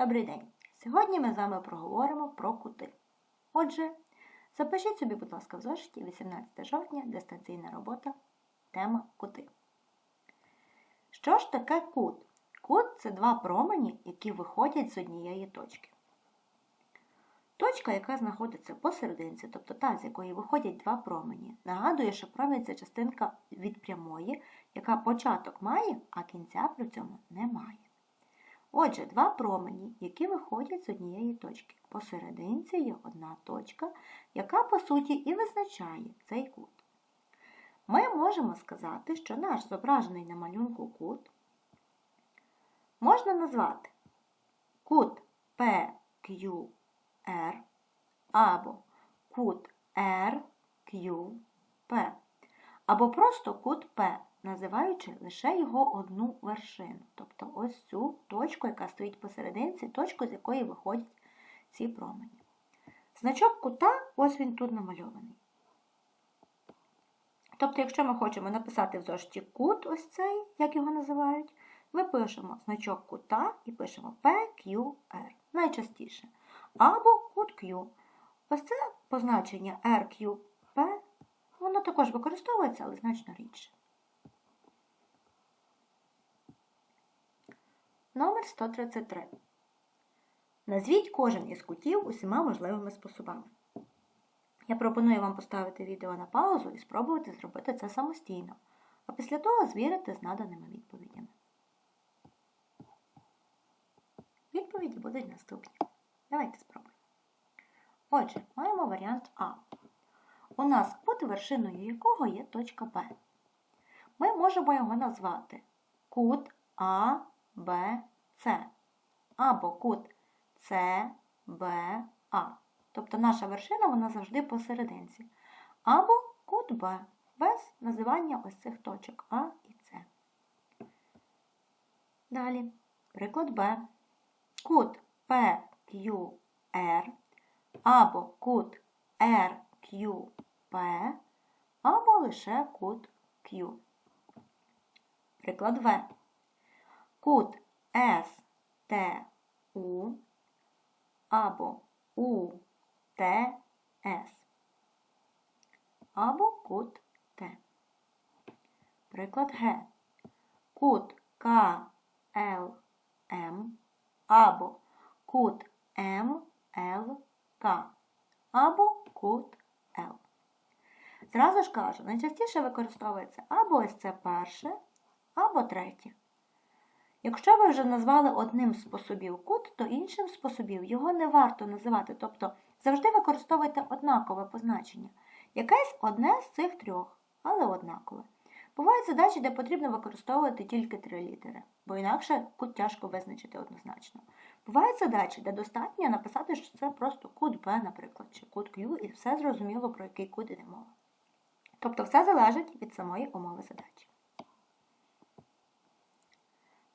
Добрий день! Сьогодні ми з вами проговоримо про кути. Отже, запишіть собі, будь ласка, в зошиті 18 жовтня, дистанційна робота, тема кути. Що ж таке кут? Кут це два промені, які виходять з однієї точки. Точка, яка знаходиться посерединці, тобто та, з якої виходять два промені, нагадує, що промінь це частинка від прямої, яка початок має, а кінця при цьому не має. Отже, два промені, які виходять з однієї точки. Посерединці є одна точка, яка, по суті, і визначає цей кут. Ми можемо сказати, що наш зображений на малюнку кут можна назвати кут PQR або кут RQP, або просто кут P називаючи лише його одну вершину, тобто ось цю точку, яка стоїть посерединці, точку, з якої виходять ці промені. Значок кута, ось він тут намальований. Тобто, якщо ми хочемо написати в зошиті кут, ось цей, як його називають, ми пишемо значок кута і пишемо PQR найчастіше. Або кут Q. Ось це позначення RQP, воно також використовується, але значно рідше. Номер 133. Назвіть кожен із кутів усіма можливими способами. Я пропоную вам поставити відео на паузу і спробувати зробити це самостійно, а після того звірити з наданими відповідями. Відповіді будуть наступні. Давайте спробуємо. Отже, маємо варіант А. У нас кут, вершиною якого є точка Б. Ми можемо його назвати кут А. С. Або кут С, Б, А. Тобто наша вершина вона завжди посерединці. Або кут Б, без називання ось цих точок А і С. Далі, приклад Б. Кут PQR, або кут RQP, або лише кут Q. Приклад В кут СТУ або УТС, або кут Т. Приклад Г. Кут КЛМ або кут МЛК, або кут Л. Зразу ж кажу, найчастіше використовується або ось це перше, або третє. Якщо ви вже назвали одним з способів кут, то іншим способів його не варто називати, тобто завжди використовуйте однакове позначення. Якесь одне з цих трьох, але однакове. Бувають задачі, де потрібно використовувати тільки три літери, бо інакше кут тяжко визначити однозначно. Бувають задачі, де достатньо написати, що це просто кут Б, наприклад, чи кут Q, і все зрозуміло, про який кут іде мова. Тобто все залежить від самої умови задачі.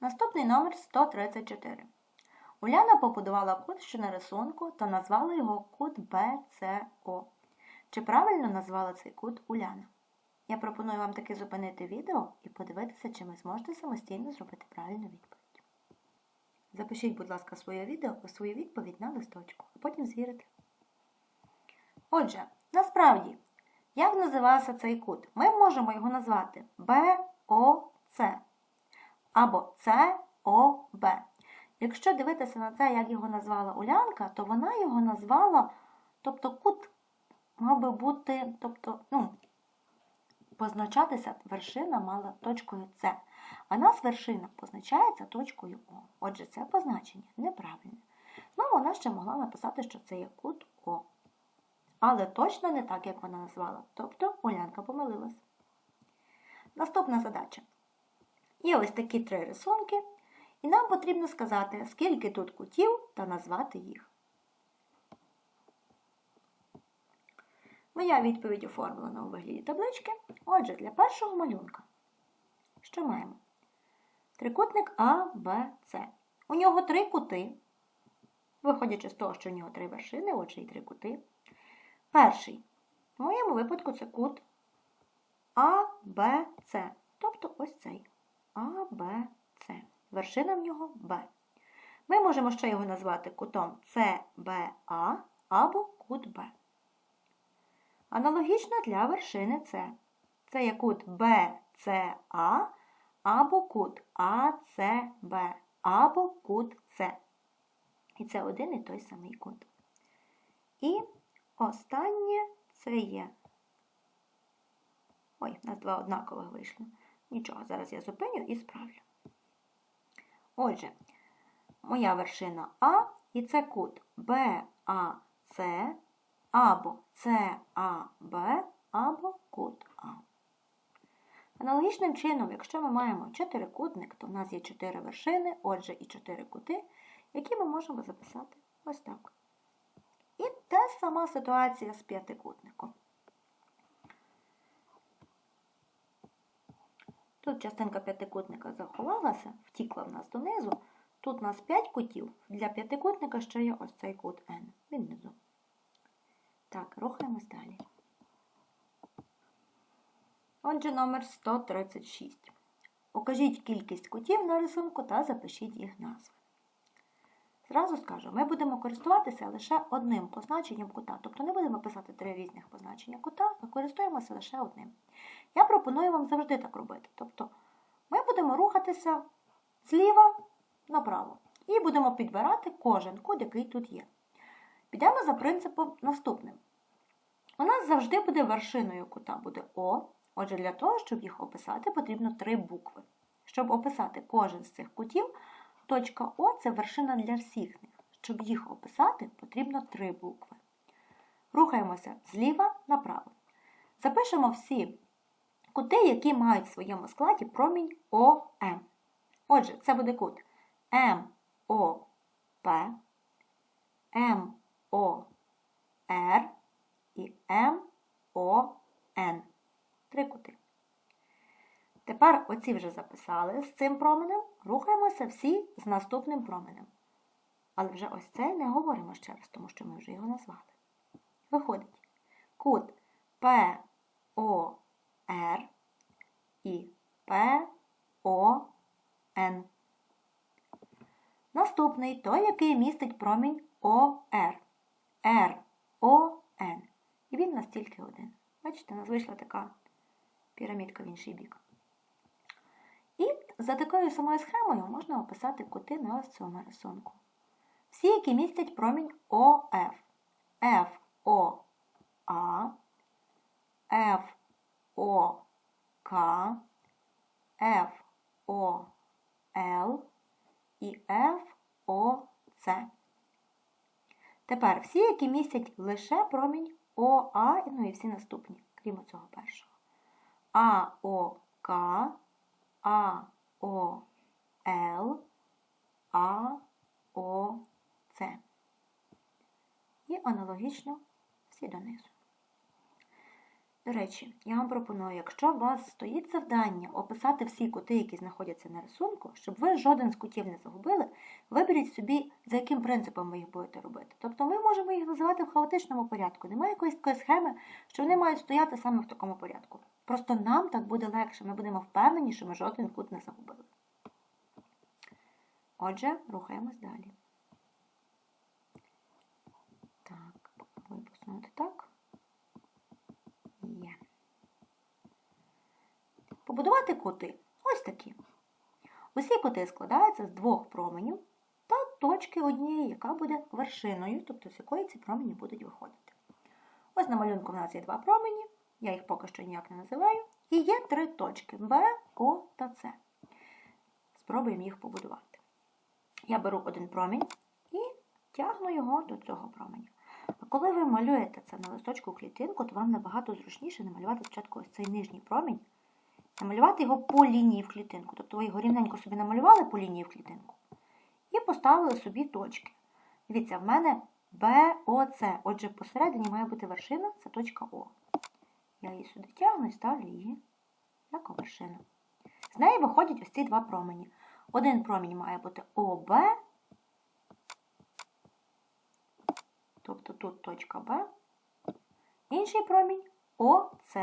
Наступний номер 134. Уляна побудувала кут, що на рисунку, та назвала його кут БЦО. Чи правильно назвала цей кут Уляна? Я пропоную вам таки зупинити відео і подивитися, чи ви зможете самостійно зробити правильну відповідь. Запишіть, будь ласка, своє відео свою відповідь на листочку, а потім звірите. Отже, насправді, як називався цей кут? Ми можемо його назвати БОЦ або СОБ. Якщо дивитися на це, як його назвала Улянка, то вона його назвала, тобто кут мав би бути, тобто, ну, позначатися вершина мала точкою С. А нас вершина позначається точкою О. Отже, це позначення неправильне. Ну, вона ще могла написати, що це є кут О. Але точно не так, як вона назвала. Тобто Улянка помилилась. Наступна задача. Є ось такі три рисунки, і нам потрібно сказати, скільки тут кутів та назвати їх. Моя відповідь оформлена у вигляді таблички. Отже, для першого малюнка. Що маємо? Трикутник А, Б, С. У нього три кути, виходячи з того, що у нього три вершини, отже і три кути. Перший. В моєму випадку це кут А, Б, С. Тобто ось цей. А, Б, С. Вершина в нього Б. Ми можемо ще його назвати кутом CBA або кут Б. Аналогічно для вершини С. Це є кут BCA або кут ACB або кут С. І це один і той самий кут. І останнє це є. Ой, у нас два однакових вийшло. Нічого, зараз я зупиню і справлю. Отже, моя вершина А і це кут БАЦ або САБ або кут А. Аналогічним чином, якщо ми маємо чотирикутник, то в нас є чотири вершини, отже, і чотири кути, які ми можемо записати ось так. І та сама ситуація з п'ятикутником. Тут частинка п'ятикутника заховалася, втікла в нас донизу. Тут у нас 5 кутів. Для п'ятикутника ще є ось цей кут N. Він внизу. Так, рухаємось далі. Отже, номер 136. Укажіть кількість кутів на рисунку та запишіть їх назви. Зразу скажу, ми будемо користуватися лише одним позначенням кута. Тобто не будемо писати три різних позначення кута, а користуємося лише одним. Я пропоную вам завжди так робити. Тобто ми будемо рухатися зліва направо і будемо підбирати кожен кут, який тут є. Підемо за принципом наступним. У нас завжди буде вершиною кута буде О. Отже, для того, щоб їх описати, потрібно три букви. Щоб описати кожен з цих кутів, точка О це вершина для всіх них. Щоб їх описати, потрібно три букви. Рухаємося зліва направо. Запишемо всі кути, які мають в своєму складі промінь ОМ. Отже, це буде кут МОП, МОР і МОН. Три кути. Тепер оці вже записали з цим променем, рухаємося всі з наступним променем. Але вже ось цей не говоримо ще раз, тому що ми вже його назвали. Виходить кут ПОР і ПОН. Наступний той, який містить промінь ОР. РОН. І він настільки один. Бачите, у нас вийшла така пірамідка в інший бік. І за такою самою схемою можна описати кути на ось цьому рисунку. Всі, які містять промінь ОФ. ФОА, ФОК, ФОЛ і ФОЦ. Тепер всі, які містять лише промінь ОА, ну і всі наступні, крім цього першого. АОК, АОЛ, АОЦ. І аналогічно всі донизу. До речі, я вам пропоную, якщо у вас стоїть завдання описати всі кути, які знаходяться на рисунку, щоб ви жоден з кутів не загубили, виберіть собі, за яким принципом ви їх будете робити. Тобто ми можемо їх називати в хаотичному порядку. Немає якоїсь такої схеми, що вони мають стояти саме в такому порядку. Просто нам так буде легше, ми будемо впевнені, що ми жоден кут не загубили. Отже, рухаємось далі. Так, попробую посунути так. Є. Побудувати кути ось такі. Усі кути складаються з двох променів та точки однієї, яка буде вершиною, тобто з якої ці промені будуть виходити. Ось на малюнку в нас є два промені, я їх поки що ніяк не називаю. І є три точки Б, О та С. Спробуємо їх побудувати. Я беру один промінь і тягну його до цього променя. А коли ви малюєте це на листочку клітинку, то вам набагато зручніше намалювати спочатку ось цей нижній промінь, намалювати його по лінії в клітинку. Тобто ви його рівненько собі намалювали по лінії в клітинку і поставили собі точки. Дивіться, в мене БОЦ. Отже, посередині має бути вершина, це точка О. Я її сюди тягну і ставлю її як вершину. З неї виходять ось ці два промені. Один промінь має бути ОБ, тобто тут точка Б, інший промінь ОС.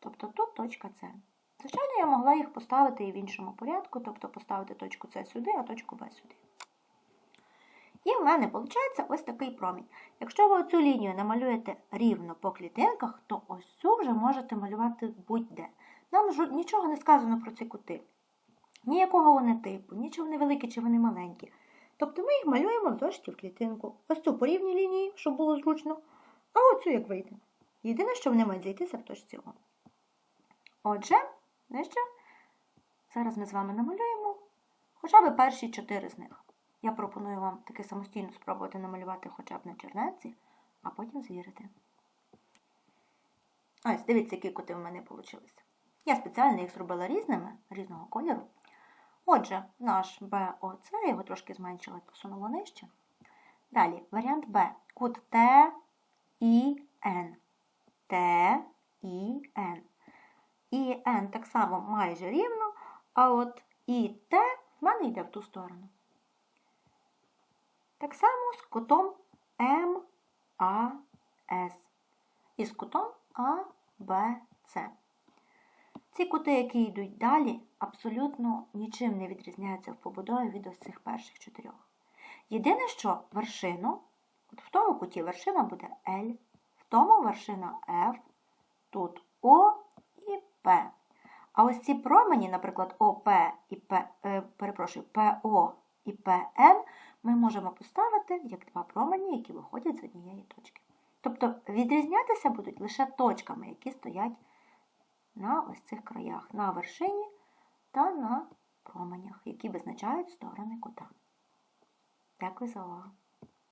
Тобто тут точка С. Звичайно, я могла їх поставити і в іншому порядку, тобто поставити точку С сюди, а точку Б сюди. І в мене виходить ось такий промінь. Якщо ви оцю лінію намалюєте рівно по клітинках, то ось цю вже можете малювати будь-де. Нам нічого не сказано про ці кути. Ніякого вони типу, ні чи вони великі, чи вони маленькі. Тобто ми їх малюємо в зошиті в клітинку. Ось цю по рівній лінії, щоб було зручно, а оцю як вийде. Єдине, що вони мають зайтися в точці О. Отже, знаєш що? Зараз ми з вами намалюємо хоча б перші чотири з них. Я пропоную вам таки самостійно спробувати намалювати хоча б на чернеці, а потім звірити. Ось, дивіться, які кути в мене вийшли. Я спеціально їх зробила різними, різного кольору. Отже, наш БОЦ, я його трошки зменшила посунула нижче. Далі, варіант Б. Кут Т, І, Н. Т, І, Н. І Н так само майже рівно, а от І Т в мене йде в ту сторону. Так само з кутом М, А, С. І з кутом А, Б, С. Ці кути, які йдуть далі, абсолютно нічим не відрізняються в побудові від ось цих перших чотирьох. Єдине, що вершину, от в тому куті вершина буде L, в тому вершина F, тут О і П. А ось ці промені, наприклад, ОП і П, е, перепрошую, ПО і ПН, ми можемо поставити як два промені, які виходять з однієї точки. Тобто відрізнятися будуть лише точками, які стоять на ось цих краях, на вершині та на променях, які визначають сторони кута. Дякую за увагу.